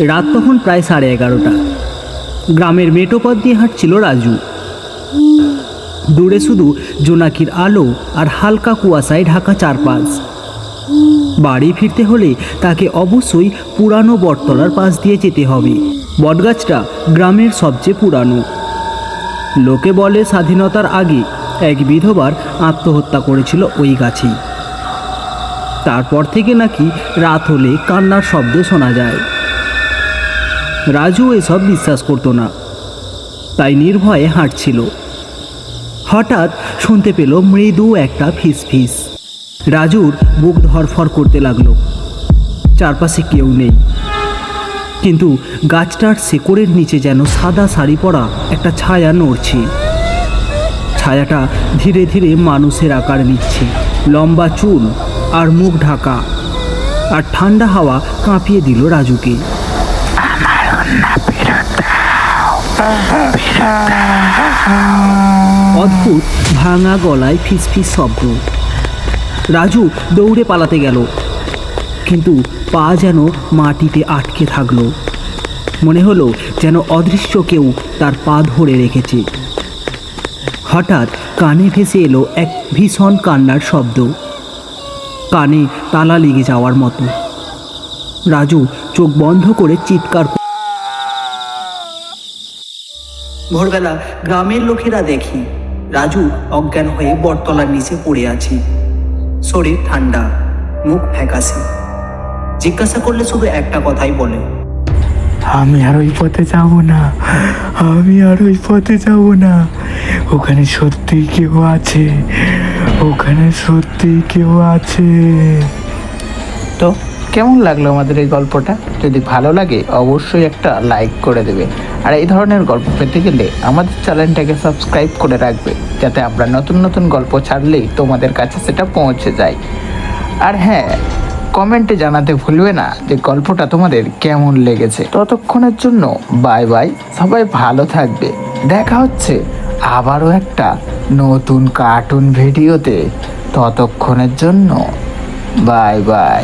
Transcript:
রাত তখন প্রায় সাড়ে এগারোটা। গ্রামের মেটোপথ দিয়ে হাঁটছিল রাজু। দূরে শুধু জোনাকির আলো আর হালকা কুয়াশায় ঢাকা চারপাশ। বাড়ি ফিরতে হলে তাকে অবশ্যই পুরানো বটতলার পাশ দিয়ে যেতে হবে। বটগাছটা গ্রামের সবচেয়ে পুরানো। লোকে বলে স্বাধীনতার আগে এক বিধবার আত্মহত্যা করেছিল ওই গাছেই। তারপর থেকে নাকি রাত হলে কান্নার শব্দ শোনা যায়। রাজু এসব বিশ্বাস করতো না। তাই নির্ভয়ে হাঁটছিল। হঠাৎ শুনতে পেল মৃদু একটা ফিস ফিস রাজুর বুক ধরফর করতে লাগল। চারপাশে কেউ নেই। কিন্তু গাছটার শেকড়ের নিচে যেন সাদা শাড়ি পরা একটা ছায়া নড়ছে। ছায়াটা ধীরে ধীরে মানুষের আকার নিচ্ছে। লম্বা চুল আর মুখ ঢাকা। আর ঠান্ডা হাওয়া কাঁপিয়ে দিল রাজুকে। অদ্ভুত ভাঙা গলায় ফিসফিস শব্দ। রাজু দৌড়ে পালাতে গেল। কিন্তু পা যেন মাটিতে আটকে থাকল। মনে হলো যেন অদৃশ্য কেউ তার পা ধরে রেখেছে। হঠাৎ কানে ভেসে এলো এক ভীষণ কান্নার শব্দ। কানে তালা লেগে যাওয়ার মতো। রাজু চোখ বন্ধ করে চিৎকার ভোরবেলা গ্রামের লোকেরা দেখি রাজু অজ্ঞান হয়ে বটতলার নিচে পড়ে আছে। শরীর ঠান্ডা মুখ ফ্যাকাশে। জিজ্ঞাসা করলে শুধু একটা কথাই বলে। আমি আর ওই পথে যাব না আমি আর ওই পথে যাব না। ওখানে সত্যি কেউ আছে ওখানে সত্যি কেউ আছে? তো কেমন লাগল আমাদের এই গল্পটা? যদি ভালো লাগে, অবশ্যই একটা লাইক করে দেবে। আর এই ধরনের গল্প পেতে গেলে আমাদের চ্যানেলটাকে সাবস্ক্রাইব করে রাখবে, যাতে আমরা নতুন নতুন গল্প ছাড়লেই তোমাদের কাছে সেটা পৌঁছে যায়। আর হ্যাঁ কমেন্টে জানাতে ভুলবে না যে গল্পটা তোমাদের কেমন লেগেছে। ততক্ষণের জন্য বাই বাই সবাই ভালো থাকবে। দেখা হচ্ছে আবারও একটা নতুন কার্টুন ভিডিওতে ততক্ষণের জন্য বাই বাই